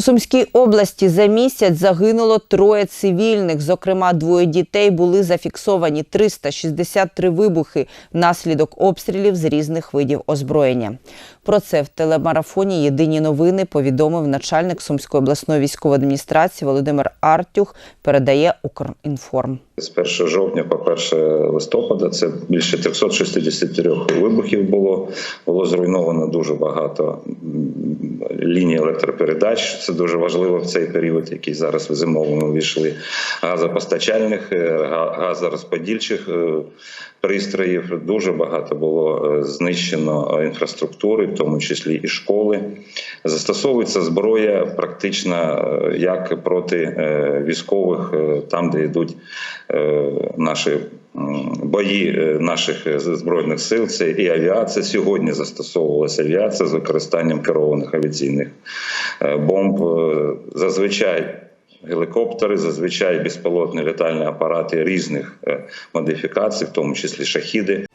У Сумській області за місяць загинуло троє цивільних. Зокрема, двоє дітей були зафіксовані 363 вибухи внаслідок обстрілів з різних видів озброєння. Про це в телемарафоні Єдині новини повідомив начальник Сумської обласної військової адміністрації Володимир Артюх. Передає Укрінформ. З 1 жовтня по 1 листопада це більше 363 вибухів було. Було зруйновано дуже багато м, ліній електропередач. Це дуже важливо в цей період, який зараз в зимовому увійшли. Газопостачальних, е, газорозподільчих е, пристроїв. Дуже багато було е, знищено інфраструктури, в тому числі і школи. Застосовується зброя практично як проти військових, там, де йдуть наші бої е, наших е, збройних сил. Це і авіація. Сьогодні застосовувалася авіація з використанням керованих авіаційних е, бомб. Зазвичай. Гелікоптери, зазвичай безпілотні літальні апарати різних модифікацій, в тому числі шахіди.